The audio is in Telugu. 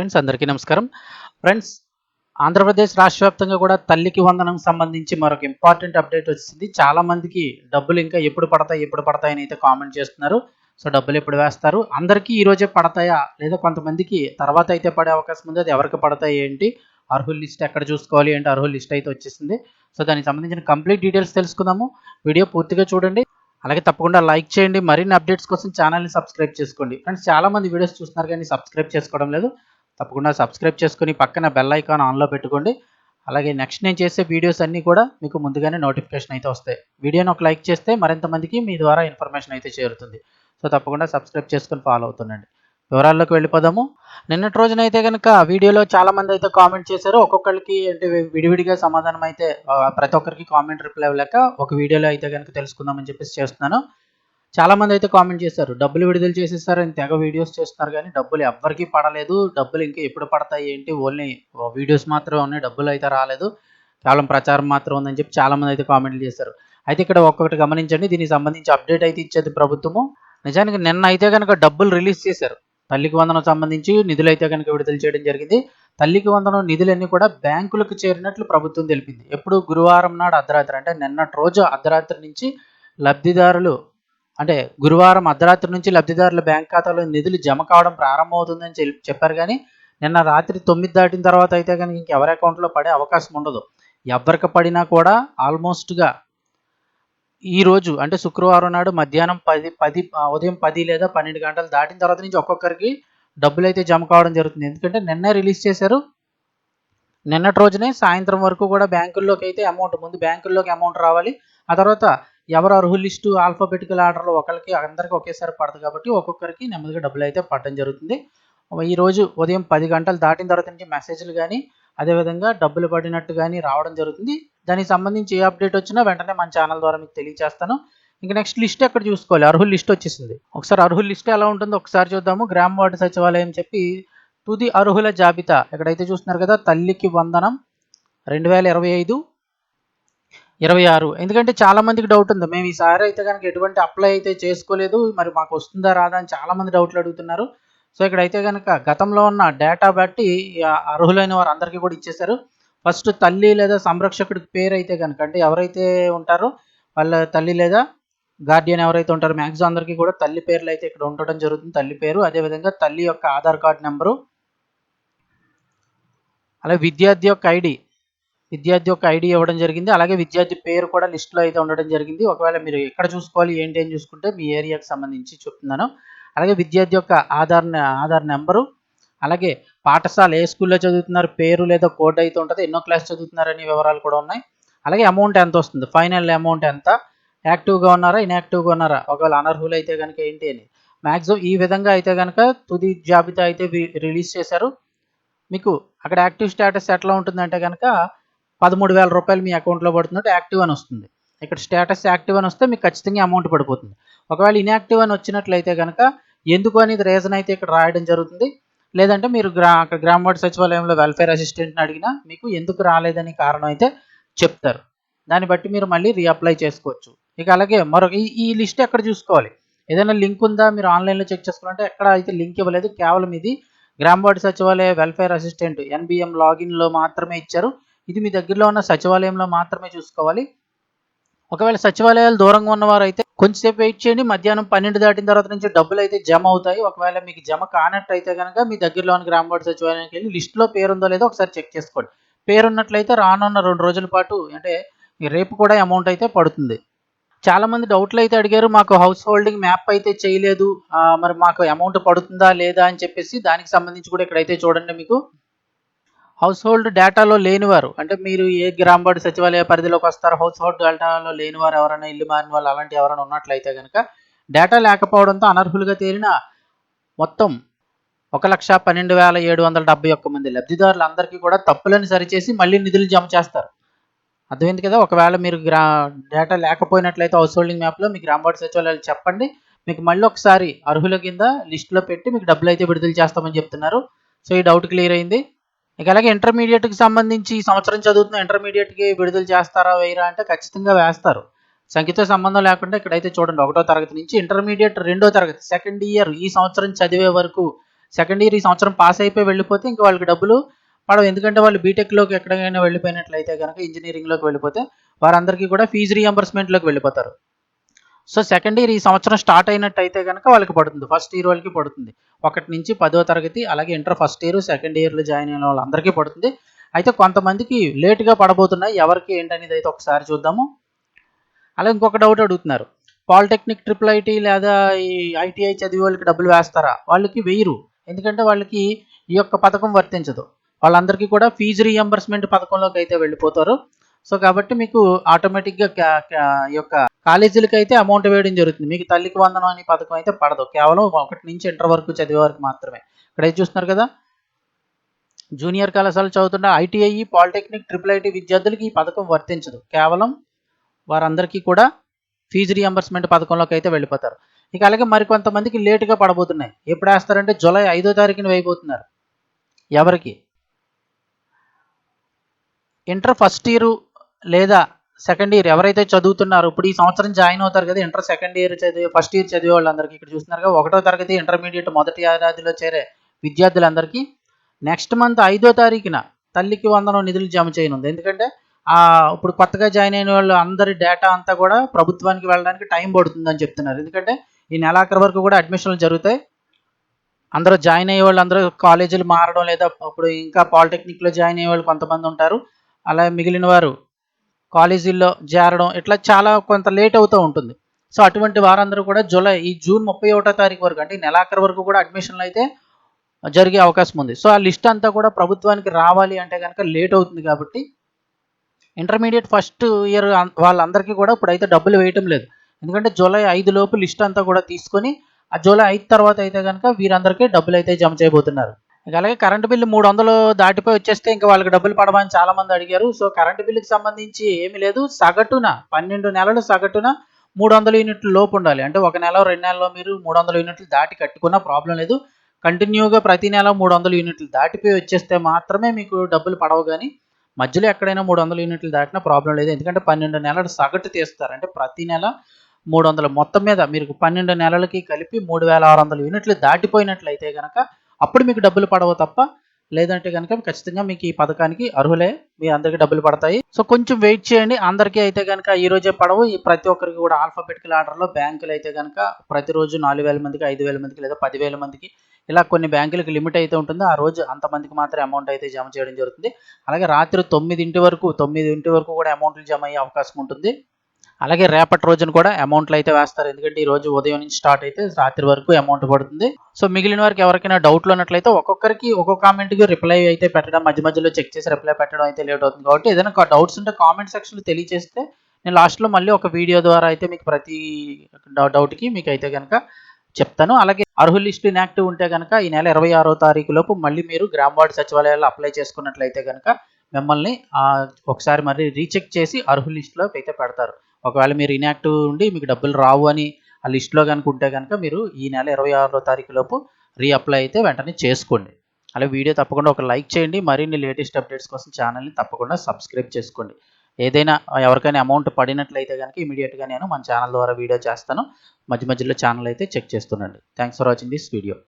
ఫ్రెండ్స్ అందరికీ నమస్కారం. ఫ్రెండ్స్ ఆంధ్రప్రదేశ్ రాష్ట్ర వ్యాప్తంగా కూడా తల్లికి వందనం సంబంధించి మరొక ఇంపార్టెంట్ అప్డేట్ వచ్చింది చాలా మందికి డబ్బులు ఇంకా ఎప్పుడు పడతాయి ఎప్పుడు పడతాయని అయితే కామెంట్ చేస్తున్నారు. సో డబ్బులు ఎప్పుడు వేస్తారు? అందరికీ ఈ రోజే పడతాయా? లేదా కొంతమందికి తర్వాత అయితే పడే అవకాశం ఉంది. అది ఎవరికి పడతాయి ఏంటి? అర్హుల లిస్ట్ ఎక్కడ చూసుకోవాలి ఏంటి? అర్హుల లిస్ట్ అయితే వచ్చేసింది. సో దానికి సంబంధించిన కంప్లీట్ డీటెయిల్స్ తెలుసుకుందాము. వీడియో పూర్తిగా చూడండి. అలాగే తప్పకుండా లైక్ చేయండి. మరిన్ని అప్డేట్స్ కోసం ఛానల్ని సబ్స్క్రైబ్ చేసుకోండి. ఫ్రెండ్స్ చాలా మంది వీడియోస్ చూస్తున్నారు కానీ సబ్స్క్రైబ్ చేసుకోవడం లేదు. తప్పకుండా సబ్స్క్రైబ్ చేసుకుని పక్కన బెల్ ఐకాన్ ఆన్లో పెట్టుకోండి. అలాగే నెక్స్ట్ నేను చేసే వీడియోస్ అన్నీ కూడా మీకు ముందుగానే నోటిఫికేషన్ అయితే వస్తాయి. వీడియోని ఒక లైక్ చేస్తే మరింత మందికి మీ ద్వారా ఇన్ఫర్మేషన్ అయితే చేరుతుంది. సో తప్పకుండా సబ్స్క్రైబ్ చేసుకుని ఫాలో అవుతుండండి. వివరాల్లోకి వెళ్ళిపోదాము. నిన్నటి రోజున అయితే కనుక వీడియోలో చాలా మంది అయితే కామెంట్ చేశారు. ఒక్కొక్కరికి అంటే విడివిడిగా సమాధానం అయితే ప్రతి ఒక్కరికి కామెంట్ రిప్లై లేక ఒక వీడియోలో అయితే కనుక తెలుసుకుందామని చెప్పేసి చేస్తున్నాను. చాలా మంది అయితే కామెంట్ చేశారు డబ్బులు విడుదల చేసేసారు తెగ వీడియోస్ చేస్తున్నారు కానీ డబ్బులు ఎవ్వరికీ పడలేదు. డబ్బులు ఇంకా ఎప్పుడు పడతాయి ఏంటి? ఓన్లీ వీడియోస్ మాత్రమే ఉన్నాయి డబ్బులు అయితే రాలేదు. కేవలం ప్రచారం మాత్రం ఉందని చెప్పి చాలా మంది అయితే కామెంట్లు చేశారు. అయితే ఇక్కడ ఒక్కొక్కటి గమనించండి దీనికి సంబంధించి అప్డేట్ అయితే ఇచ్చేది ప్రభుత్వము. నిజానికి నిన్న అయితే కనుక డబ్బులు రిలీజ్ చేశారు. తల్లికి వందనం సంబంధించి నిధులు అయితే కనుక విడుదల చేయడం జరిగింది. తల్లికి వందనం నిధులన్నీ కూడా బ్యాంకులకు చేరినట్లు ప్రభుత్వం తెలిపింది. ఎప్పుడు గురువారం నాడు అర్ధరాత్రి అంటే నిన్నటి రోజు అర్ధరాత్రి నుంచి లబ్ధిదారులు అంటే గురువారం అర్ధరాత్రి నుంచి లబ్ధిదారుల బ్యాంక్ ఖాతాలో నిధులు జమ కావడం ప్రారంభమవుతుందని చెప్పారు కానీ నిన్న రాత్రి తొమ్మిది దాటిన తర్వాత అయితే కనుక ఇంకెవరి అకౌంట్లో పడే అవకాశం ఉండదు. ఎవరికి పడినా కూడా ఆల్మోస్ట్గా ఈ రోజు అంటే శుక్రవారం నాడు మధ్యాహ్నం పది పది ఉదయం పది లేదా పన్నెండు గంటలు దాటిన తర్వాత నుంచి ఒక్కొక్కరికి డబ్బులు అయితే జమ కావడం జరుగుతుంది. ఎందుకంటే నిన్నే రిలీజ్ చేశారు. నిన్నటి రోజునే సాయంత్రం వరకు కూడా బ్యాంకుల్లోకి అయితే అమౌంట్ ముందు బ్యాంకుల్లోకి అమౌంట్ రావాలి. ఆ తర్వాత ఎవరు అర్హుల లిస్టు ఆల్ఫాబెటికల్ ఆర్డర్లో ఒకరికి అందరికీ ఒకేసారి పడదు కాబట్టి ఒక్కొక్కరికి నెమ్మదిగా డబ్బులు అయితే పడడం జరుగుతుంది. ఈ రోజు ఉదయం పది గంటలు దాటిన తర్వాత నుంచి మెసేజ్లు కానీ అదేవిధంగా డబ్బులు పడినట్టు కానీ రావడం జరుగుతుంది. దానికి సంబంధించి ఏ అప్డేట్ వచ్చినా వెంటనే మన ఛానల్ ద్వారా మీకు తెలియజేస్తాను ఇంకా నెక్స్ట్ లిస్ట్ ఎక్కడ చూసుకోవాలి? అర్హుల లిస్ట్ వచ్చేసింది. ఒకసారి అర్హుల లిస్ట్ ఎలా ఉంటుందో ఒకసారి చూద్దాము. గ్రామ వార్డు సచివాలయం చెప్పి తుది అర్హుల జాబితా ఎక్కడైతే చూస్తున్నారు కదా తల్లికి వందనం రెండు వేల ఇరవై ఐదు ఇరవై ఆరు. ఎందుకంటే చాలా మందికి డౌట్ ఉంది. మేము ఈసారి అయితే కనుక ఎటువంటి అప్లై అయితే చేసుకోలేదు. మరి మాకు వస్తుందా రాదా అని చాలా మంది డౌట్లు అడుగుతున్నారు. సో ఇక్కడైతే కనుక గతంలో ఉన్న డేటా బట్టి అర్హులైన వారు అందరికీ కూడా ఇచ్చేశారు. ఫస్ట్ తల్లి లేదా సంరక్షకుడి పేరు అయితే కనుక అంటే ఎవరైతే ఉంటారో వాళ్ళ తల్లి లేదా గార్డియన్ ఎవరైతే ఉంటారో మ్యాక్సిమం అందరికీ కూడా తల్లి పేర్లు అయితే ఇక్కడ ఉండటం జరుగుతుంది. తల్లి పేరు అదేవిధంగా తల్లి యొక్క ఆధార్ కార్డ్ నెంబరు అలాగే విద్యార్థి యొక్క ఐడి విద్యార్థి యొక్క ఐడి ఇవ్వడం జరిగింది. అలాగే విద్యార్థి పేరు కూడా లిస్టులో అయితే ఉండడం జరిగింది. ఒకవేళ మీరు ఎక్కడ చూసుకోవాలి ఏంటి అని చూసుకుంటే మీ ఏరియాకి సంబంధించి చెప్తున్నాను. అలాగే విద్యార్థి యొక్క ఆధార్ ఆధార్ నెంబరు అలాగే పాఠశాల ఏ స్కూల్లో చదువుతున్నారు పేరు లేదా కోడ్ అయితే ఉంటుంది ఎన్నో క్లాస్ చదువుతున్నారు అనే వివరాలు కూడా ఉన్నాయి. అలాగే అమౌంట్ ఎంత వస్తుంది ఫైనల్ అమౌంట్ ఎంత యాక్టివ్గా ఉన్నారా ఇన్యాక్టివ్గా ఉన్నారా ఒకవేళ అనర్హులు అయితే కనుక ఏంటి అని. మ్యాక్సిమం ఈ విధంగా అయితే కనుక తుది జాబితా అయితే రి- రిలీజ్ చేశారు. మీకు అక్కడ యాక్టివ్ స్టేటస్ ఎట్లా ఉంటుందంటే కనుక పదమూడు వేల రూపాయలు మీ అకౌంట్లో పడుతున్నట్టు యాక్టివ్ అని వస్తుంది. ఇక్కడ స్టేటస్ యాక్టివ్ అని వస్తే మీకు ఖచ్చితంగా అమౌంట్ పడిపోతుంది. ఒకవేళ ఇన్యాక్టివ్ అని వచ్చినట్లయితే కనుక ఎందుకు అనేది రీజన్ అయితే ఇక్కడ రాయడం జరుగుతుంది. లేదంటే మీరు గ్రా అక్కడ గ్రామ వార్డు సచివాలయంలో వెల్ఫేర్ అసిస్టెంట్ని అడిగినా మీకు ఎందుకు రాలేదని కారణం అయితే చెప్తారు. దాన్ని బట్టి మీరు మళ్ళీ రీఅప్లై చేసుకోవచ్చు. ఇక అలాగే మరొక ఈ ఈ లిస్ట్ ఎక్కడ చూసుకోవాలి? ఏదైనా లింక్ ఉందా? మీరు ఆన్లైన్లో చెక్ చేసుకోవాలంటే ఎక్కడ అయితే లింక్ ఇవ్వలేదు కేవలం ఇది గ్రామ వార్డు సచివాలయ వెల్ఫేర్ అసిస్టెంట్ ఎన్బిఎం లాగిన్లో మాత్రమే ఇచ్చారు. ఇది మీ దగ్గరలో ఉన్న సచివాలయంలో మాత్రమే చూసుకోవాలి. ఒకవేళ సచివాలయాలు దూరంగా ఉన్నవారు అయితే కొంచెంసేపు వెయిట్ చేయండి. మధ్యాహ్నం పన్నెండు దాటిన తర్వాత నుంచి డబ్బులు అయితే జమ అవుతాయి. ఒకవేళ మీకు జమ కానట్టయితే కనుక మీ దగ్గరలో ఉన్న గ్రామ వార్డు సచివాలయానికి వెళ్ళి లిస్టులో పేరు ఉందో లేదో ఒకసారి చెక్ చేసుకోండి. పేరు ఉన్నట్లయితే రానున్న రెండు రోజుల పాటు అంటే రేపు కూడా అమౌంట్ అయితే పడుతుంది. చాలా మంది డౌట్లు అయితే అడిగారు. మాకు హౌస్ హోల్డింగ్ మ్యాప్ అయితే చేయలేదు. మరి మాకు అమౌంట్ పడుతుందా లేదా అని చెప్పేసి దానికి సంబంధించి కూడా ఇక్కడైతే చూడండి మీకు. హౌస్ హోల్డ్ డేటాలో లేనివారు అంటే మీరు ఏ గ్రామ వార్డు సచివాలయ పరిధిలోకి వస్తారు హౌస్ హోల్డ్ డేటాలో లేనివారు ఎవరైనా ఇల్లు మారిన వాళ్ళు అలాంటి ఎవరైనా ఉన్నట్లయితే కనుక డేటా లేకపోవడంతో అనర్హులుగా తేలిన మొత్తం ఒక లక్ష పన్నెండు వేల ఏడు వందల డెబ్బై ఒక్క మంది లబ్ధిదారులు అందరికీ కూడా తప్పులను సరిచేసి మళ్ళీ నిధులు జమ చేస్తారు. అర్థమైంది కదా? ఒకవేళ మీరు గ్రా డేటా లేకపోయినట్లయితే హౌస్ హోల్డింగ్ మ్యాప్లో మీ గ్రామ వార్డు సచివాలయాలు చెప్పండి. మీకు మళ్ళీ ఒకసారి అర్హుల కింద లిస్టులో పెట్టి మీకు డబ్బులు అయితే విడుదల చేస్తామని చెప్తున్నారు. సో ఈ డౌట్ క్లియర్ అయింది. ఇక అలాగే ఇంటర్మీడియట్కి సంబంధించి ఈ సంవత్సరం చదువుతున్న ఇంటర్మీడియట్కి విడుదల చేస్తారా వేయరా అంటే ఖచ్చితంగా వేస్తారు. సంఖ్యతో సంబంధం లేకుండా ఇక్కడైతే చూడండి ఒకటో తరగతి నుంచి ఇంటర్మీడియట్ రెండో తరగతి సెకండ్ ఇయర్ ఈ సంవత్సరం చదివే వరకు సెకండ్ ఇయర్ ఈ సంవత్సరం పాస్ అయిపోయి వెళ్ళిపోతే ఇంకా వాళ్ళకి డబ్బులు పడవు. ఎందుకంటే వాళ్ళు బీటెక్లోకి ఎక్కడికైనా వెళ్ళిపోయినట్లయితే కనుక ఇంజనీరింగ్లోకి వెళ్ళిపోతే వారందరికీ కూడా ఫీజు రీఎంబర్స్మెంట్లోకి వెళ్ళిపోతారు. సో సెకండ్ ఇయర్ ఈ సంవత్సరం స్టార్ట్ అయినట్టయితే కనుక వాళ్ళకి పడుతుంది. ఫస్ట్ ఇయర్ వాళ్ళకి పడుతుంది. ఒకటి నుంచి పదో తరగతి అలాగే ఇంటర్ ఫస్ట్ ఇయర్ సెకండ్ ఇయర్లో జాయిన్ అయిన వాళ్ళందరికీ పడుతుంది. అయితే కొంతమందికి లేట్గా పడబోతున్నాయి. ఎవరికి ఏంటనేది అయితే ఒకసారి చూద్దాము. అలాగే ఇంకొక డౌట్ అడుగుతున్నారు. పాలిటెక్నిక్ ట్రిపుల్ ఐటీ లేదా ఈ ఐటీఐ చదివే వాళ్ళకి డబ్బులు వేస్తారా? వాళ్ళకి వేయరు. ఎందుకంటే వాళ్ళకి ఈ యొక్క పథకం వర్తించదు. వాళ్ళందరికీ కూడా ఫీజు రీఎంబర్స్మెంట్ పథకంలోకి అయితే వెళ్ళిపోతారు. సో కాబట్టి మీకు ఆటోమేటిక్గా క్యా- ఈ యొక్క కాలేజీలకి అయితే అమౌంట్ వేయడం జరుగుతుంది. మీకు తల్లికి వందనం అనే పథకం అయితే పడదు. కేవలం ఒకటి నుంచి ఇంటర్ వరకు చదివే వరకు మాత్రమే. ఇక్కడ చూస్తున్నారు కదా? జూనియర్ కళాశాల చదువుతున్న ఐటీఐ పాలిటెక్నిక్ ట్రిపుల్ ఐటీ విద్యార్థులకి ఈ పథకం వర్తించదు. కేవలం వారందరికీ కూడా ఫీజు రియంబర్స్మెంట్ పథకంలోకి అయితే వెళ్ళిపోతారు. ఇక అలాగే మరికొంతమందికి లేటుగా పడబోతున్నాయి. ఎప్పుడు వేస్తారంటే జూలై ఐదో తారీఖున వేయబోతున్నారు. ఎవరికి? ఇంటర్ ఫస్ట్ ఇయర్ లేదా సెకండ్ ఇయర్ ఎవరైతే చదువుతున్నారో ఇప్పుడు ఈ సంవత్సరం జాయిన్ అవుతారు కదా ఇంటర్ సెకండ్ ఇయర్ చదివే ఫస్ట్ ఇయర్ చదివే వాళ్ళందరికీ ఇక్కడ చూస్తున్నారు కదా ఒకటో తరగతి ఇంటర్మీడియట్ మొదటి ఏడాదిలో చేరే విద్యార్థులందరికీ నెక్స్ట్ మంత్ ఐదో తారీఖున తల్లికి వందనం నిధులు జమ చేయనుంది. ఎందుకంటే ఇప్పుడు కొత్తగా జాయిన్ అయిన వాళ్ళు అందరి డేటా అంతా కూడా ప్రభుత్వానికి వెళ్ళడానికి టైం పడుతుందని చెప్తున్నారు. ఎందుకంటే ఈ నెలాఖరు వరకు కూడా అడ్మిషన్లు జరుగుతాయి. అందరూ జాయిన్ అయ్యే వాళ్ళు అందరూ కాలేజీలు మారడం లేదా అప్పుడు ఇంకా పాలిటెక్నిక్లో జాయిన్ అయ్యే వాళ్ళు కొంతమంది ఉంటారు. అలా మిగిలిన వారు కాలేజీల్లో చేరడం ఇట్లా చాలా కొంత లేట్ అవుతూ ఉంటుంది. సో అటువంటి వారందరూ కూడా జూలై ఈ జూన్ ముప్పై ఒకటో తారీఖు వరకు అంటే నెలాఖరు వరకు కూడా అడ్మిషన్లు అయితే జరిగే అవకాశం ఉంది. సో ఆ లిస్ట్ అంతా కూడా ప్రభుత్వానికి రావాలి అంటే కనుక లేట్ అవుతుంది కాబట్టి ఇంటర్మీడియట్ ఫస్ట్ ఇయర్ వాళ్ళందరికీ కూడా ఇప్పుడైతే డబ్బులు వేయటం లేదు. ఎందుకంటే జూలై ఐదు లోపు లిస్ట్ అంతా కూడా తీసుకొని ఆ జూలై ఐదు తర్వాత అయితే కనుక వీరందరికీ డబ్బులు అయితే జమ చేయబోతున్నారు. అలాగే కరెంటు బిల్లు మూడు వందలు దాటిపోయి వచ్చేస్తే ఇంకా వాళ్ళకి డబ్బులు పడమని చాలా మంది అడిగారు. సో కరెంటు బిల్లుకి సంబంధించి ఏమీ లేదు. సగటున పన్నెండు నెలలు సగటున మూడు వందల యూనిట్లు లోపు ఉండాలి. అంటే ఒక నెల రెండు నెలలో మీరు మూడు వందల యూనిట్లు దాటి కట్టుకున్నా ప్రాబ్లం లేదు. కంటిన్యూగా ప్రతి నెల మూడు వందల యూనిట్లు దాటిపోయి వచ్చేస్తే మాత్రమే మీకు డబ్బులు పడవు కానీ మధ్యలో ఎక్కడైనా మూడు వందల యూనిట్లు దాటినా ప్రాబ్లం లేదు. ఎందుకంటే పన్నెండు నెలలు సగటు తీస్తారు. అంటే ప్రతి నెల మూడు వందల మొత్తం మీద మీరు పన్నెండు నెలలకి కలిపి మూడు వేల ఆరు వందల యూనిట్లు దాటిపోయినట్లయితే కనుక అప్పుడు మీకు డబ్బులు పడవు తప్ప లేదంటే కనుక ఖచ్చితంగా మీకు ఈ పథకానికి అర్హులే మీ అందరికీ డబ్బులు పడతాయి. సో కొంచెం వెయిట్ చేయండి. అందరికీ అయితే కనుక ఈ రోజే పడవు. ఈ ప్రతి ఒక్కరికి కూడా ఆల్ఫాబెటికల్ ఆర్డర్లో బ్యాంకులు అయితే కనుక ప్రతిరోజు నాలుగు వేల మందికి ఐదు వేల మందికి లేదా పదివేల మందికి ఇలా కొన్ని బ్యాంకులకు లిమిట్ అయితే ఉంటుంది. ఆ రోజు అంతమందికి మాత్రం అమౌంట్ అయితే జమ చేయడం జరుగుతుంది. అలాగే రాత్రి తొమ్మిదింటి వరకు తొమ్మిదింటి వరకు కూడా అమౌంట్లు జమ అయ్యే అవకాశం ఉంటుంది. అలాగే రేపటి రోజున కూడా అమౌంట్లు అయితే వేస్తారు. ఎందుకంటే ఈ రోజు ఉదయం నుంచి స్టార్ట్ అయితే రాత్రి వరకు అమౌంట్ పడుతుంది. సో మిగిలిన వారికి ఎవరికైనా డౌట్లు ఉన్నట్లయితే ఒక్కొక్కరికి ఒక్కొక్క కామెంట్కి రిప్లై అయితే పెట్టడం మధ్య మధ్యలో చెక్ చేసి రిప్లై పెట్టడం అయితే లేట్ అవుతుంది. కాబట్టి ఏదైనా డౌట్స్ ఉంటే కామెంట్ సెక్షన్లో తెలియజేస్తే నేను లాస్ట్లో మళ్ళీ ఒక వీడియో ద్వారా అయితే మీకు ప్రతి డౌట్కి మీకు అయితే కనుక చెప్తాను. అలాగే అర్హుల లిస్టు ఇన్యాక్టివ్ ఉంటే కనుక ఈ నెల ఇరవై ఆరో తారీఖు లోపు మళ్ళీ మీరు గ్రామ వార్డు సచివాలయాల్లో అప్లై చేసుకున్నట్లయితే కనుక మిమ్మల్ని ఒకసారి మరి రీచెక్ చేసి అర్హుల లిస్టులోకి అయితే పెడతారు. ఒకవేళ మీరు ఇన్యాక్టివ్ ఉండి మీకు డబ్బులు రావు అని ఆ లిస్టులో కనుక ఉంటే కనుక మీరు ఈ నెల ఇరవై ఆరో తారీఖు లోపు రీఅప్లై అయితే వెంటనే చేసుకోండి. అలాగే వీడియో తప్పకుండా ఒక లైక్ చేయండి. మరిన్ని లేటెస్ట్ అప్డేట్స్ కోసం ఛానల్ని తప్పకుండా సబ్స్క్రైబ్ చేసుకోండి. ఏదైనా ఎవరికైనా అమౌంట్ పడినట్లయితే కనుక ఇమీడియట్గా నేను మన ఛానల్ ద్వారా వీడియో చేస్తాను. మధ్య మధ్యలో ఛానల్ అయితే check చేస్తుండండి. Thanks for watching this video